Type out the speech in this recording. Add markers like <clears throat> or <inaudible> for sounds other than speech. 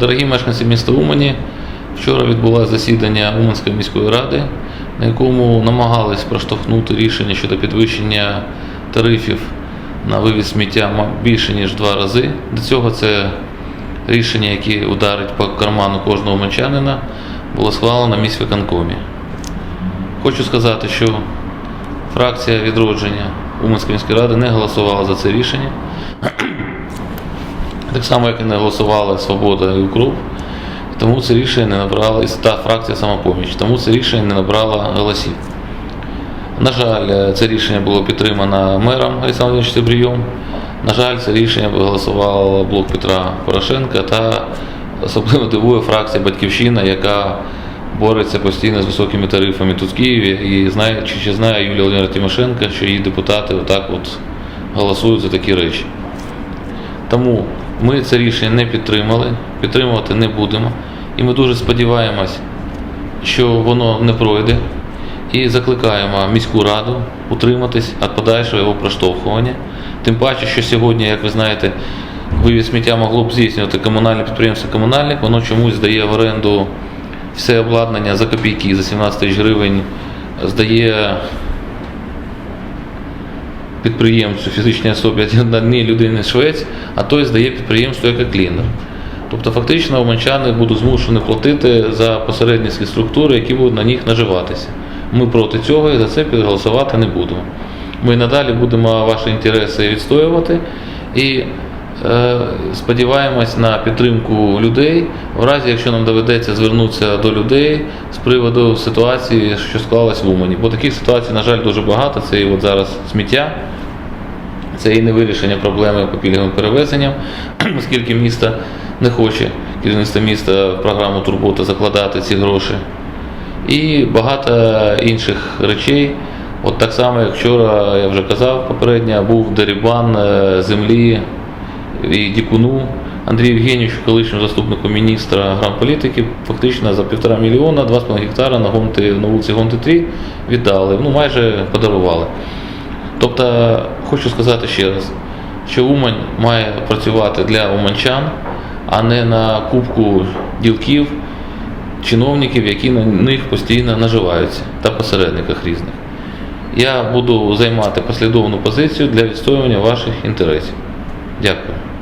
Дорогі мешканці міста Умані, вчора відбулося засідання Уманської міської ради, на якому намагались проштовхнути рішення щодо підвищення тарифів на вивіз сміття більше ніж два рази. До цього це рішення, яке ударить по карману кожного уманчанина, було схвалено на міськвиконкомі. Хочу сказати, що фракція відродження Уманської міської ради не голосувала за це рішення. Так само, як і не голосувала Свобода і Укроп. Тому це рішення не набрало, і та фракція самопоміч, тому це рішення не набрало голосів. На жаль, це рішення було підтримано мером Олександром Штебрієм. На жаль, це рішення голосував блок Петра Порошенка та особливо дивує фракція Батьківщина, яка бореться постійно з високими тарифами тут в Києві. І знає, чи, чи знає Юлія Володимира Тимошенко, що її депутати отак от голосують за такі речі. Тому ми це рішення не підтримали, підтримувати не будемо. І ми дуже сподіваємось, що воно не пройде. І закликаємо міську раду утриматись від подальшого його проштовхування. Тим паче, що сьогодні, як ви знаєте, вивіз сміття могло б здійснювати комунальне підприємство комунальник, воно чомусь здає в оренду все обладнання за копійки, за 17 тисяч гривень, здає підприємцю, фізичній особі одній людини швець, а той здає підприємство як клінер. Тобто фактично уманчани будуть змушені платити за посередницькі структури, які будуть на них наживатися. Ми проти цього і за це підголосувати не будемо. Ми надалі будемо ваші інтереси відстоювати і сподіваємось на підтримку людей, в разі, якщо нам доведеться звернутися до людей з приводу ситуації, що склалась в Умані. Бо таких ситуацій, на жаль, дуже багато. Це і от зараз сміття. Це і не вирішення проблеми по пільговим перевезенням, <clears throat> оскільки місто не хоче керівництво міста в програму турбота закладати ці гроші. І багато інших речей. От так само, як вчора я вже казав попередньо, був дерибан е, землі і дікуну Андрію Євгенійовичу, колишньому заступнику міністра грамполітики, фактично за півтора мільйона, 2,5 гектара на, Гонти, на вулиці Гонти 3 віддали, ну майже подарували. Тобто, хочу сказати ще раз, що Умань має працювати для уманчан, а не на кубку ділків, чиновників, які на них постійно наживаються та посередниках різних. Я буду займати послідовну позицію для відстоювання ваших інтересів. Дякую.